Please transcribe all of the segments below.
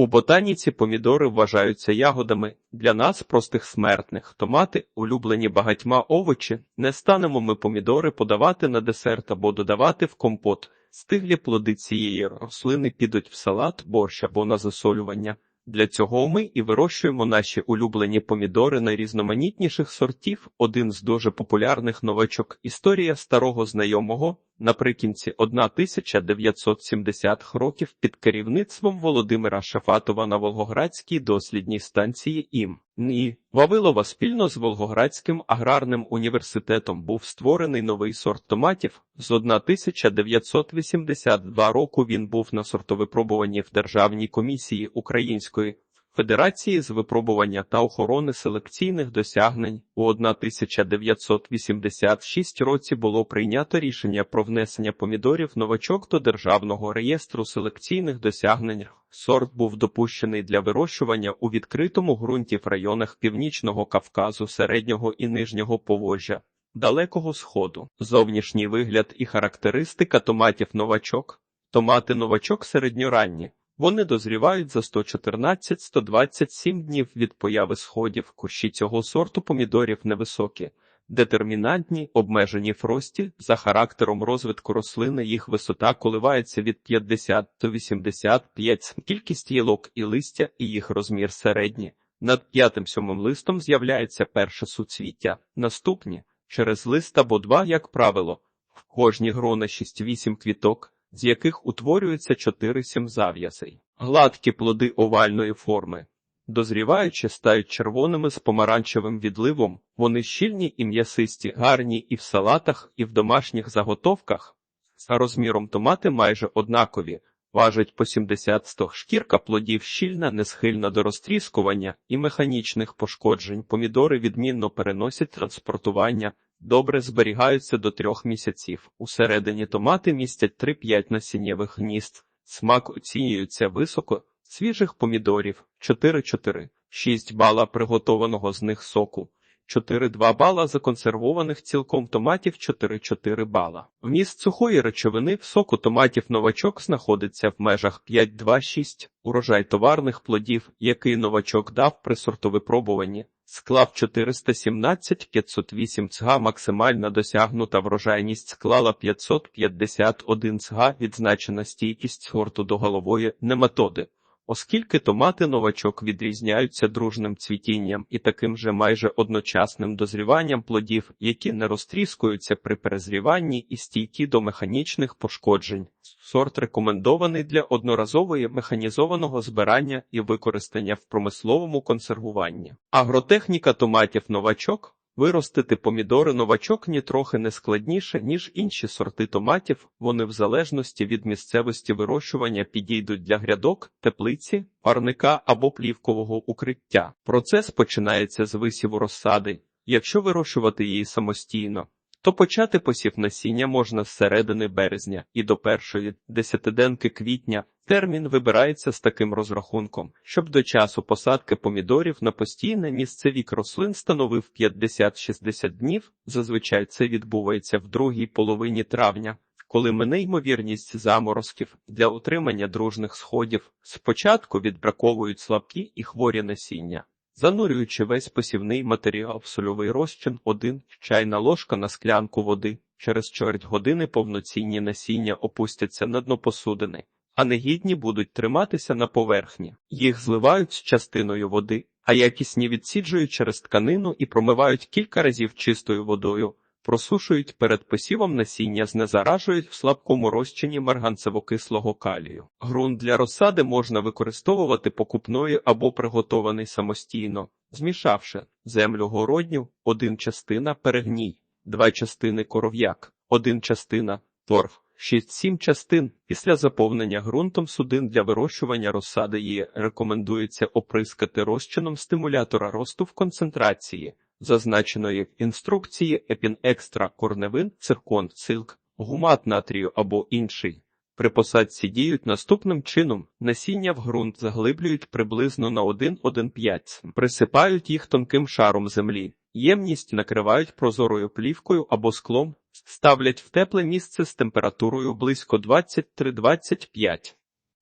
У ботаніці помідори вважаються ягодами. Для нас, простих смертних, томати – улюблені багатьма овочі. Не станемо ми помідори подавати на десерт або додавати в компот. Стиглі плоди цієї рослини підуть в салат, борщ або на засолювання. Для цього ми і вирощуємо наші улюблені помідори найрізноманітніших сортів. Один з дуже популярних новачок – історія старого знайомого. Наприкінці 1970-х років під керівництвом Володимира Шафатова на Волгоградській дослідній станції ІМ НІ Вавилова спільно з Волгоградським аграрним університетом був створений новий сорт томатів. З 1982 року він був на сортовипробуванні в Державній комісії Української Федерації з випробування та охорони селекційних досягнень у 1986 році було прийнято рішення про внесення помідорів новачок до Державного реєстру селекційних досягнень. Сорт був допущений для вирощування у відкритому ґрунті в районах Північного Кавказу, Середнього і Нижнього Поволжя, Далекого Сходу. Зовнішній вигляд і характеристика томатів новачок. Томати новачок середньоранні. Вони дозрівають за 114-127 днів від появи сходів. Кущі цього сорту помідорів невисокі, детермінантні, обмежені в рості. За характером розвитку рослини їх висота коливається від 50 до 85, кількість гілок і листя і їх розмір середні. Над п'ятим-сьомим листом з'являється перше суцвіття. Наступні через лист або два, як правило, в кожні грона 6-8 квіток з яких утворюється 4-7 зав'язей. Гладкі плоди овальної форми. Дозріваючи, стають червоними з помаранчевим відливом, вони щільні і м'ясисті, гарні і в салатах, і в домашніх заготовках. За розміром томати майже однакові, важать по 70-100 шкірка плодів щільна, не схильна до розтріскування і механічних пошкоджень. Помідори відмінно переносять транспортування, добре зберігаються до трьох місяців. Усередині томати містять 3-5 насіннєвих гнізд. Смак оцінюється високо, свіжих помідорів 4-4, 6 бала приготованого з них соку, 4-2 бала законсервованих цілком томатів 4-4 бала. Вміст сухої речовини в соку томатів новачок знаходиться в межах 5-2-6. Урожай товарних плодів, який новачок дав при сортовипробуванні, склав 417-508 цга, максимальна досягнута врожайність склала 551 цга, відзначена стійкість сорту до голової нематоди. Оскільки томати новачок відрізняються дружним цвітінням і таким же майже одночасним дозріванням плодів, які не розтріскуються при перезріванні і стійкі до механічних пошкоджень. Сорт рекомендований для одноразової механізованого збирання і використання в промисловому консервуванні. Агротехніка томатів новачок Виростити помідори новачок нітрохи не складніше, ніж інші сорти томатів. Вони в залежності від місцевості вирощування підійдуть для грядок, теплиці, парника або плівкового укриття. Процес починається з висіву розсади. Якщо вирощувати її самостійно, то почати посів насіння можна з середини березня і до першої десятиденки квітня. Термін вибирається з таким розрахунком, щоб до часу посадки помідорів на постійне місце вік рослин становив 50-60 днів. Зазвичай це відбувається в другій половині травня, коли мине ймовірність заморозків для утримання дружних сходів. Спочатку відбраковують слабкі і хворі насіння. Занурюючи весь посівний матеріал в сольовий розчин, один чайна ложка на склянку води. Через чверть години повноцінні насіння опустяться на дно посудини, а негідні будуть триматися на поверхні. Їх зливають з частиною води, а якісні відсіджують через тканину і промивають кілька разів чистою водою. Просушують перед посівом насіння, знезаражують в слабкому розчині марганцево-кислого калію. Грунт для розсади можна використовувати покупною або приготований самостійно, змішавши землю городню, один частина перегній, два частини коров'як, один частина торф. 6-7 частин після заповнення ґрунтом судин для вирощування розсади її рекомендується оприскати розчином стимулятора росту в концентрації зазначеної в інструкції епінекстра корневин, циркон, силк, гумат натрію або інший. При посадці діють наступним чином: насіння в ґрунт заглиблюють приблизно на 1-1,5, присипають їх тонким шаром землі, ємність накривають прозорою плівкою або склом, ставлять в тепле місце з температурою близько 23-25.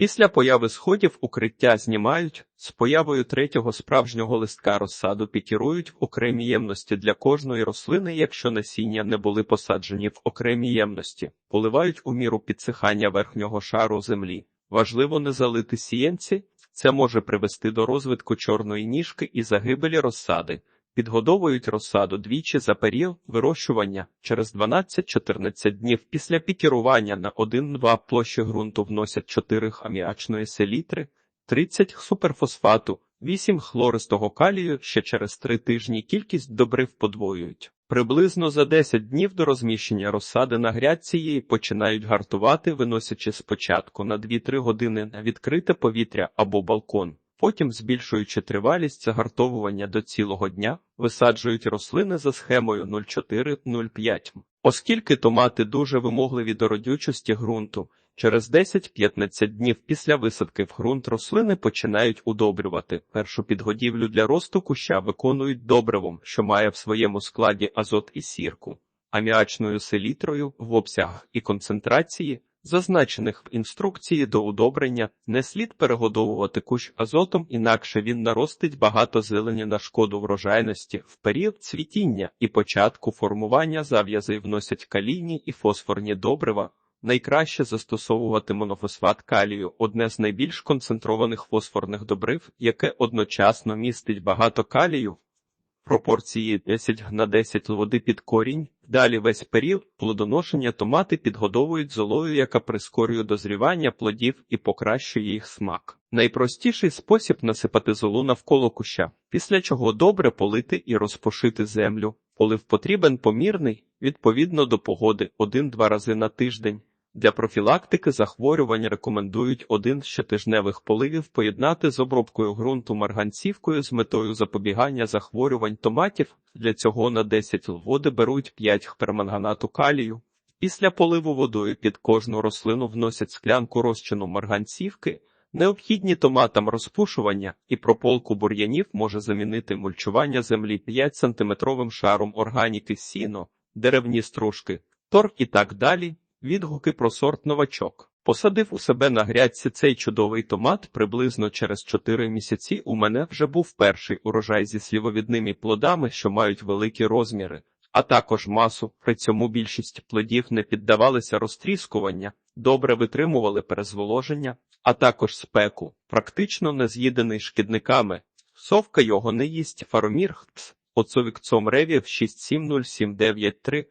Після появи сходів укриття знімають, з появою третього справжнього листка розсаду пікірують в окремі ємності для кожної рослини, якщо насіння не були посаджені в окремі ємності, поливають у міру підсихання верхнього шару землі. Важливо не залити сієнці, це може привести до розвитку чорної ніжки і загибелі розсади. Підгодовують розсаду двічі за період вирощування через 12-14 днів після пікірування на 1-2 площі ґрунту вносять 4 аміачної селітри, 30 суперфосфату, 8 хлористого калію, ще через 3 тижні кількість добрив подвоюють. Приблизно за 10 днів до розміщення розсади на грядці її починають гартувати, виносячи спочатку на 2-3 години на відкрите повітря або балкон. Потім, збільшуючи тривалість загартовування до цілого дня, висаджують рослини за схемою 0,4-0,5. Оскільки томати дуже вимогливі до родючості ґрунту, через 10-15 днів після висадки в ґрунт рослини починають удобрювати. Першу підгодівлю для росту куща виконують добривом, що має в своєму складі азот і сірку, аміачною селітрою в обсягах і концентрації, зазначених в інструкції до удобрення, не слід перегодовувати кущ азотом, інакше він наростить багато зелені на шкоду врожайності. В період цвітіння і початку формування зав'язи вносять калійні і фосфорні добрива. Найкраще застосовувати монофосфат калію, одне з найбільш концентрованих фосфорних добрив, яке одночасно містить багато калію, пропорції 10 на 10 води під корінь. Далі весь період плодоношення томати підгодовують золою, яка прискорює дозрівання плодів і покращує їх смак. Найпростіший спосіб насипати золу навколо куща, після чого добре полити і розпошити землю. Полив потрібен помірний, відповідно до погоди, один-два рази на тиждень. Для профілактики захворювань рекомендують один з щотижневих поливів поєднати з обробкою ґрунту марганцівкою з метою запобігання захворювань томатів. Для цього на 10 л води беруть 5 перманганату калію. Після поливу водою під кожну рослину вносять склянку розчину марганцівки. Необхідні томатам розпушування і прополку бур'янів може замінити мульчування землі 5 сантиметровим шаром органіки сіно, деревні стружки, торф і так далі. Відгуки про сорт новачок. Посадив у себе на грядці цей чудовий томат приблизно через 4 місяці. У мене вже був перший урожай зі слівовідними плодами, що мають великі розміри, а також масу. При цьому більшість плодів не піддавалися розтріскування, добре витримували перезволоження, а також спеку, практично не з'їдений шкідниками. Совка його не їсть фаромір хтс. Оцовікцом ревів 670793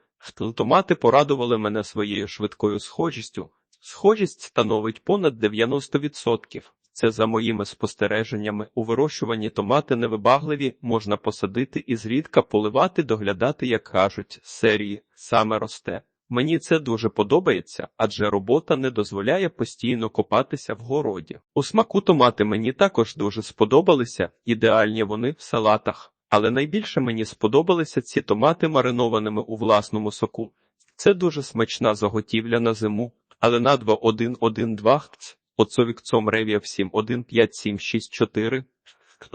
Томати порадували мене своєю швидкою схожістю. Схожість становить понад 90%. Це за моїми спостереженнями. У вирощуванні томати невибагливі можна посадити і зрідка поливати, доглядати, як кажуть, серії саме росте. Мені це дуже подобається, адже робота не дозволяє постійно копатися в городі. У смаку томати мені також дуже сподобалися, ідеальні вони в салатах. Але найбільше мені сподобалися ці томати маринованими у власному соку. Це дуже смачна заготівля на зиму, але на 2-1-1-2 оцовікцом ревів 7-1-5-7-6-4.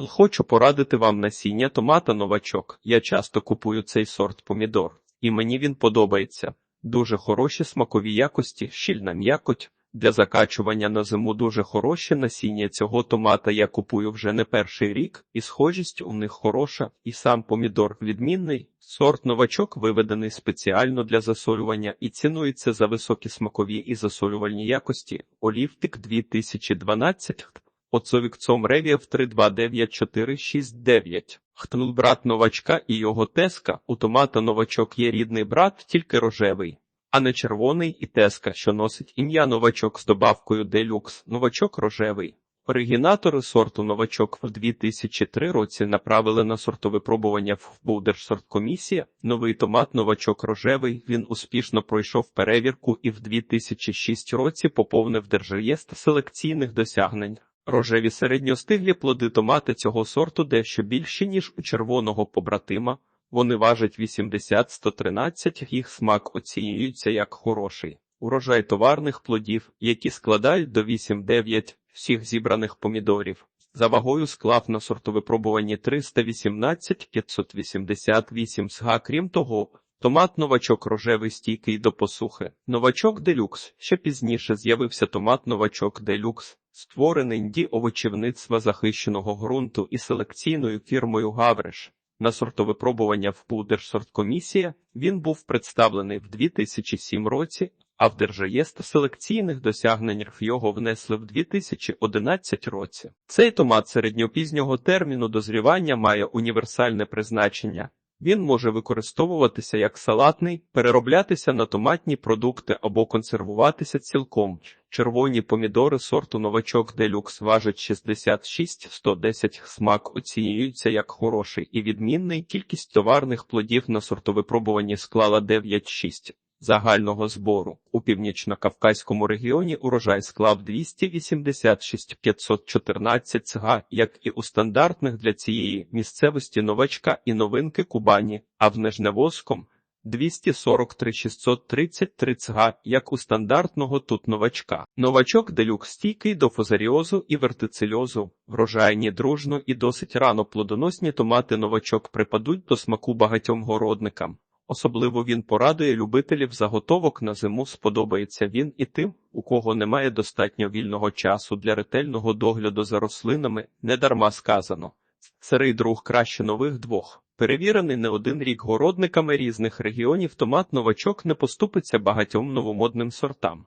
Хочу порадити вам насіння томата новачок. Я часто купую цей сорт помідор, і мені він подобається. Дуже хороші смакові якості, щільна м'якоть. Для закачування на зиму дуже хороше насіння цього томата я купую вже не перший рік, і схожість у них хороша, і сам помідор відмінний. Сорт новачок виведений спеціально для засолювання і цінується за високі смакові і засолювальні якості. Олівтик 2012, оцовікцом ревів 329469. Хтнул брат новачка і його теска. У томата новачок є рідний брат, тільки рожевий а не червоний і теска, що носить ім'я новачок з добавкою делюкс, новачок рожевий. Оригінатори сорту новачок в 2003 році направили на сортовипробування в Будержсорткомісія. Новий томат новачок рожевий. Він успішно пройшов перевірку і в 2006 році поповнив держреєстр селекційних досягнень. Рожеві середньостиглі плоди томати цього сорту дещо більші, ніж у червоного побратима. Вони важать 80-113, їх смак оцінюється як хороший. Урожай товарних плодів, які складають до 8-9 всіх зібраних помідорів. За вагою склав на сортовипробуванні 318-588 сга. Крім того, томат новачок рожевий стійкий до посухи. Новачок делюкс. Ще пізніше з'явився томат новачок делюкс. створений НДІ овочівництва захищеного ґрунту і селекційною фірмою Гавриш. На сортовипробування в Пудержсорткомісія він був представлений в 2007 році, а в Держреєстр селекційних досягнень його внесли в 2011 році. Цей томат середньопізнього терміну дозрівання має універсальне призначення. Він може використовуватися як салатний, перероблятися на томатні продукти або консервуватися цілком. Червоні помідори сорту новачок делюкс важать 66-110 смак оцінюються як хороший і відмінний. Кількість товарних плодів на сортовипробуванні склала 9,6 загального збору. У північно-кавказькому регіоні урожай склав 286 514 цга, як і у стандартних для цієї місцевості новачка і новинки Кубані, а в Нижневозьком 243 633 цга, як у стандартного тут новачка. Новачок делюкс стійкий до фузаріозу і вертицильозу, врожайні дружно і досить рано плодоносні томати новачок припадуть до смаку багатьом городникам. Особливо він порадує любителів заготовок на зиму. Сподобається він і тим, у кого немає достатньо вільного часу для ретельного догляду за рослинами, недарма сказано. Сирий друг краще нових двох. Перевірений не один рік городниками різних регіонів томат новачок не поступиться багатьом новомодним сортам.